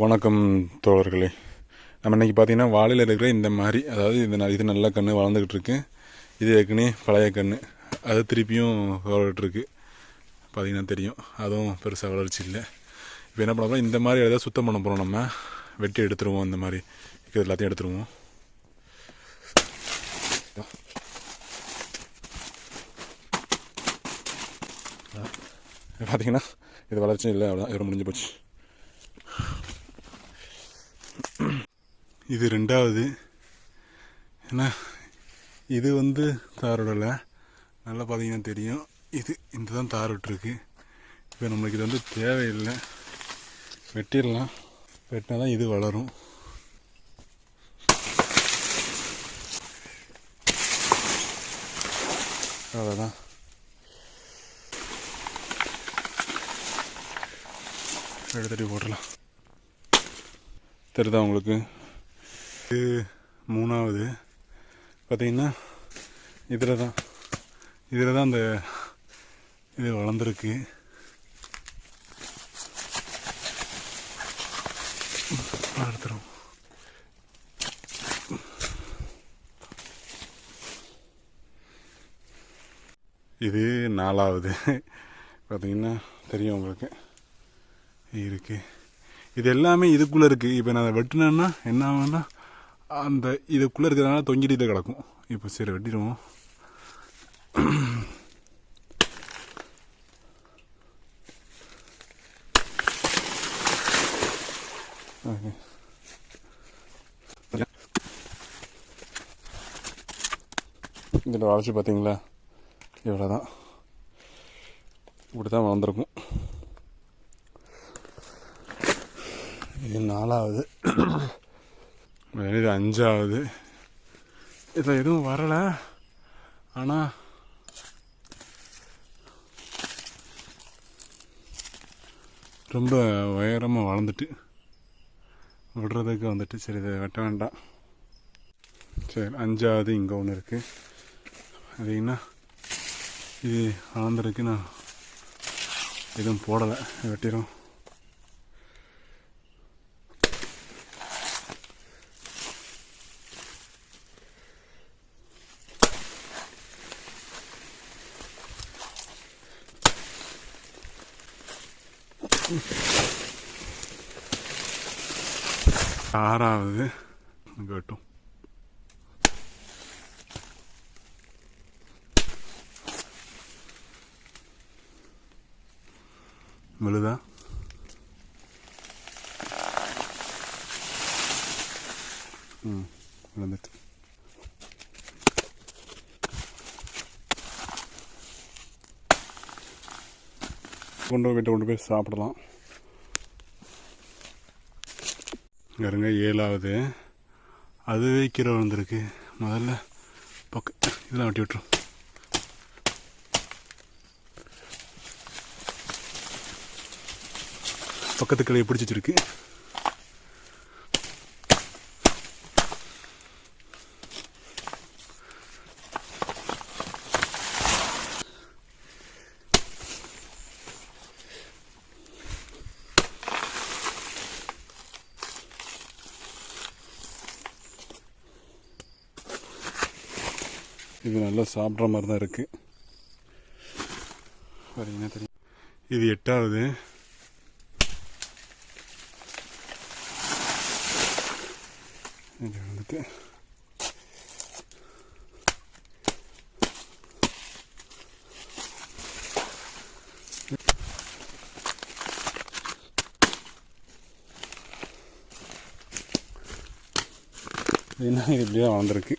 வணக்கம் தோழர்களே. நம்ம இன்றைக்கி பார்த்தீங்கன்னா வாழையில் இருக்கிற இந்த மாதிரி அதாவது இது ந- இது நல்ல கன்று வளர்ந்துக்கிட்டு இருக்கு. இது ஏற்கனவே பழைய கன்று அது திருப்பியும் வளர்கிட்டு பார்த்திங்கன்னா பார்த்தீங்கன்னா தெரியும். அதுவும் பெருசாக வளர்ச்சி இல்லை. இப்போ என்ன பண்ண இந்த மாதிரி எதாவது சுத்தம் பண்ண போகிறோம் நம்ம. வெட்டி எடுத்துருவோம் இந்த மாதிரி. இருக்கிறது எல்லாத்தையும் எடுத்துருவோம். பார்த்தீங்கன்னா இது வளர்ச்சியும் இல்லை. அவ்வளோதான் இதோட முடிஞ்சு போச்சு. இது ரெண்டாவது. ஏன்னா இது வந்து தாரோடலை. நல்லா பார்த்தீங்கன்னா தெரியும். இது இந்த தான் தார் விட்டுருக்கு இப்போ நம்மளுக்கு இது வந்து தேவையில்லை. வெட்டிடலாம். வெட்டினா தான் இது வளரும். அவ்வளோதான். எடுத்துட்டு போட்டுடலாம். தெரியுதா உங்களுக்கு? இது மூணாவது. பார்த்தீங்கன்னா இதில் தான் இதில் தான் அந்த இது வளர்ந்துருக்கு. வளர்த்துறோம் இது நாலாவது. பார்த்தீங்கன்னா தெரியும் உங்களுக்கு. இருக்குது இது எல்லாமே இதுக்குள்ளே இருக்குது இப்போ நான் அதை வெட்டினேன்னா என்ன ஆகும்னா அந்த இதுக்குள்ளே இருக்கிறதுனால தொங்கிட்டு இதை கிடக்கும். இப்போ சரி வெட்டிடுவோம். ஓகே இதில் வளர்ச்சி பார்த்தீங்களா? இவ்வளோ தான் இப்படி தான் வளர்ந்துருக்கும். இது நாலாவது. இது அஞ்சாவது. இதில் எதுவும் வரலை. ஆனால் ரொம்ப உயரமாக வளர்ந்துட்டு விடுறதுக்கு வந்துட்டு சரி இதை வெட்ட வேண்டாம். சரி அஞ்சாவது இங்கே ஒன்று இருக்குது அதுங்கன்னா இது வளர்ந்துருக்கு நான் எதுவும் போடலை. வெட்டிடும் ആറാമത് കേട്ടു കിട്ടും. വലുതാ. Mm. கொண்டு வீட்டை கொண்டு போய் சாப்பிடலாம். இருங்க ஏழாவது. அதுவே கீரை விழுந்திருக்கு முதல்ல பக்க இதெல்லாம் வெட்டி விட்டுரும். பக்கத்து கிளையை பிடிச்சிட்டு இருக்கு. இது நல்லா சாப்பிட்ற மாதிரி தான் இருக்கு. பார்த்தீங்கன்னா தெரியும் இது எட்டாவது. இது வந்துட்டு. என்ன இது இப்படியே வளர்ந்துருக்கு.